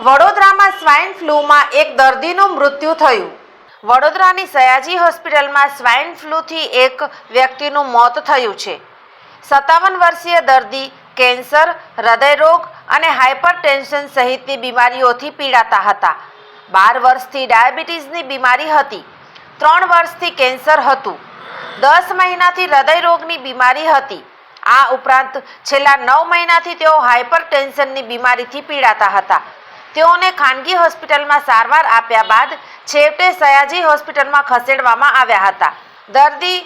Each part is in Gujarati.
વડોદરામાં સ્વાઇન ફ્લૂમાં એક દર્દીનું મૃત્યુ થયું. વડોદરાની સયાજી હોસ્પિટલમાં સ્વાઇન ફ્લૂથી એક વ્યક્તિનું મોત થયું છે. સત્તાવન વર્ષીય દર્દી કેન્સર હૃદયરોગ અને હાઇપરટેન્શન સહિતની બીમારીઓથી પીડાતા હતા. બાર વર્ષથી ડાયાબિટીસની બીમારી હતી. ત્રણ વર્ષથી કેન્સર હતું. દસ મહિનાથી હૃદયરોગની બીમારી હતી. આ ઉપરાંત છેલ્લા નવ મહિનાથી તેઓ હાઇપરટેન્શનની બીમારીથી પીડાતા હતા. તેઓને ખાનગી હોસ્પિટલમાં સારવાર આપ્યા બાદ છેવટે સયાજી હોસ્પિટલમાં ખસેડવામાં આવ્યા હતા. દર્દી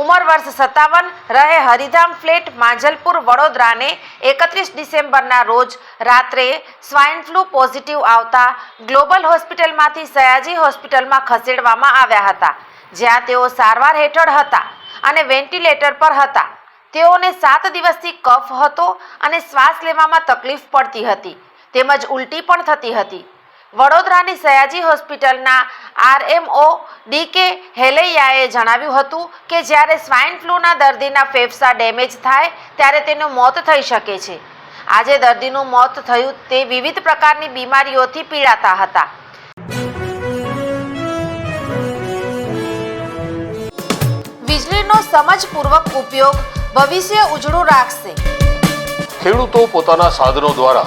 ઉંમર વર્ષ સત્તાવન, રહે હરિધામ ફ્લેટ, માંજલપુર, વડોદરાને એકત્રીસ ડિસેમ્બરના રોજ રાત્રે સ્વાઇન ફ્લૂ પોઝિટિવ આવતા ગ્લોબલ હોસ્પિટલમાંથી સયાજી હોસ્પિટલમાં ખસેડવામાં આવ્યા હતા, જ્યાં તેઓ સારવાર હેઠળ હતા અને વેન્ટિલેટર પર હતા. તેઓને સાત દિવસથી કફ હતો અને શ્વાસ લેવામાં તકલીફ પડતી હતી. તેમજ ઉલટી પણ થતી હતી. વડોદરાની સયાજી હોસ્પિટલના આરએમઓ ડીકે હેલૈયાએ જણાવ્યું હતું કે જ્યારે સ્વાઇન ફ્લૂના દર્દીના ફેફસા ડેમેજ થાય ત્યારે તેનું મોત થઈ શકે છે. આજે દર્દીનું મોત થયું તે વિવિધ પ્રકારની બીમારીઓથી પીડાતા હતા. વીજળીનો સમજપૂર્વક ઉપયોગ ભવિષ્ય ઉજળું રાખશે. ખેડૂતો પોતાના સાધનો દ્વારા